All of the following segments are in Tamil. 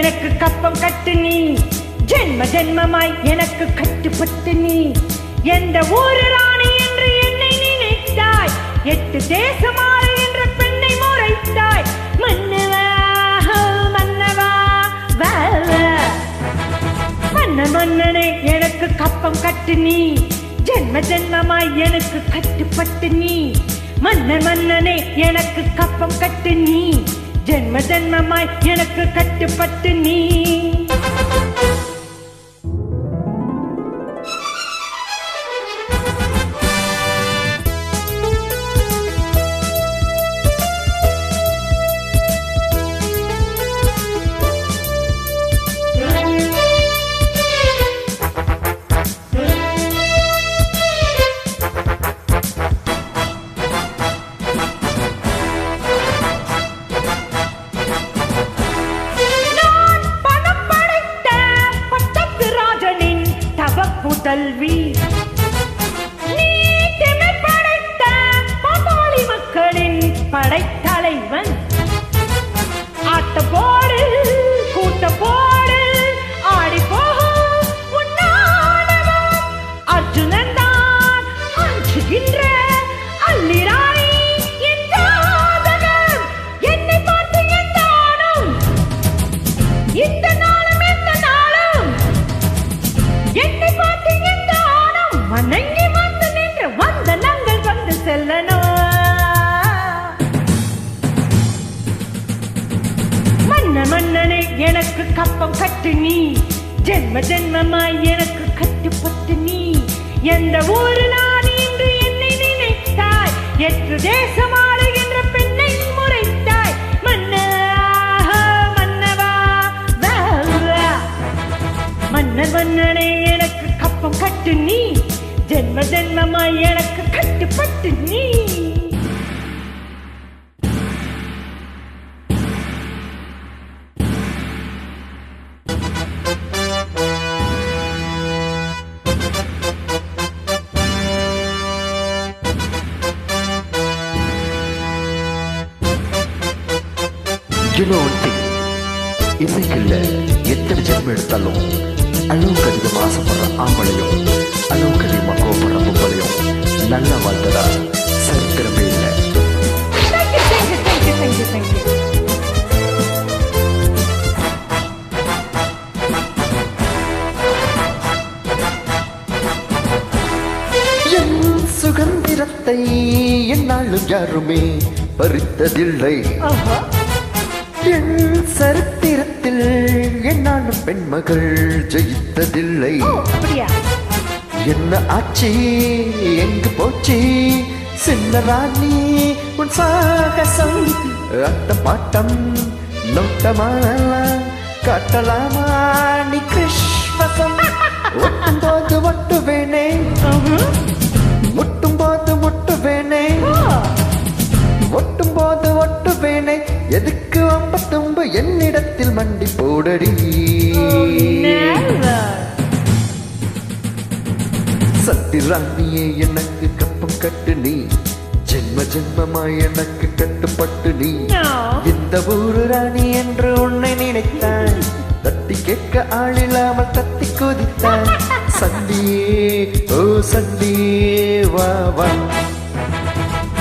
எனக்கு கப்பம் கட்டு நீ. ஜென்ம ஜென்மமாய் எனக்கு கட்டுப்பட்டு நீ. எந்த ஊரு ராணி என்று என்னை நினைத்தாய். எட்டு தேசமாறு என்ற பெண்ணை முறைத்தாய். மன்னவா மன்னவா மன்ன வா. மன்னனே எனக்கு கப்பம் கட்டு நீ. ஜென்ம ஜென்மமாய் எனக்கு கட்டுப்பட்டு நீ. மன்னர் மன்னனே எனக்கு கப்பம் கட்டு நீ. ஜென்ம ஜென்மமாய் எனக்கு கட்டுப்பட்டு நீ. வணங்கி வந்து நின்று வந்த நாங்கள் வந்து செல்லணும். மன்ன மன்னனை எனக்கு கப்பம் கட்டு நீ. ஜென்ம ஜென்மமாய் எனக்கு கட்டுப்பட்டு நீ. எந்த ஊரு நான் இன்று என்னை நினைத்தாய்? எற்று தேசம் ஆளுகின்ற பெண்ணை முறைத்தாய். மன்னா மன்னவா வா, வா. மன்னர் மன்னனே எனக்கு கப்பம் கட்டு நீ. ஜென்ம ஜென்மமாய் எனக்கு கட்டுப்பட்டு நீ. இசைக்குள்ள எத்தனை ஜென்மம் எடுத்தாலும் அளவுக்கு அதிகமாக ஆசைப்படுற ஆம்பளையும் அளவுக்கு அதிகமாக நல்லா வாழ்ந்ததா சரித்திரமே இல்லை. சுதந்திரத்தை என்னாலும் யாருமே பறித்ததில்லை. என் சரித்திரத்தில் என்னாலும் பெண்மகள் ஜெயித்ததில்லை. என்ன ஆச்சு? எங்கு போச்சு? சின்ன ராணி உன் சாகசம். அத்த பாட்டம் நோட்டமா காட்டலாமா? நீ கிருஷ்ணசம் ஒட்டும் போது ஒட்டுவேனே. முட்டும் போது முட்டுவேனே. ஒட்டும் போது ஒட்டுவேனே. எதுக்கு அம்பத்தும்பு? என்னிடத்தில் மண்டி போடடி. Oh, never. சத்திராணியே எனக்கு கப்பம் கட்டு நீ ஜென்ம ஜென்மமாய் எனக்கு கட்டுப்பட்டு நீ. இந்த ஊரு ராணி என்று உன்னை நினைத்தான் தட்டி கேட்க ஆளில்லாமல் தத்தி குதித்தான் சண்டியே ஓ சண்டியே வா வா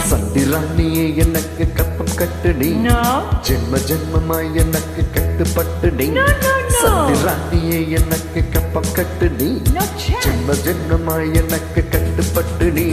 சண்டி ராணியே எனக்கு கப்பம் கட்டு நீ. ஜென்ம ஜென்மமாய் எனக்கு கட்டுப்பட்டு நீ சண்டி ராணியே எனக்கு கப்பம் கட்டு நீ. ஜென்ம ஜென்மமாய் எனக்கு கட்டுப்பட்டு நீ.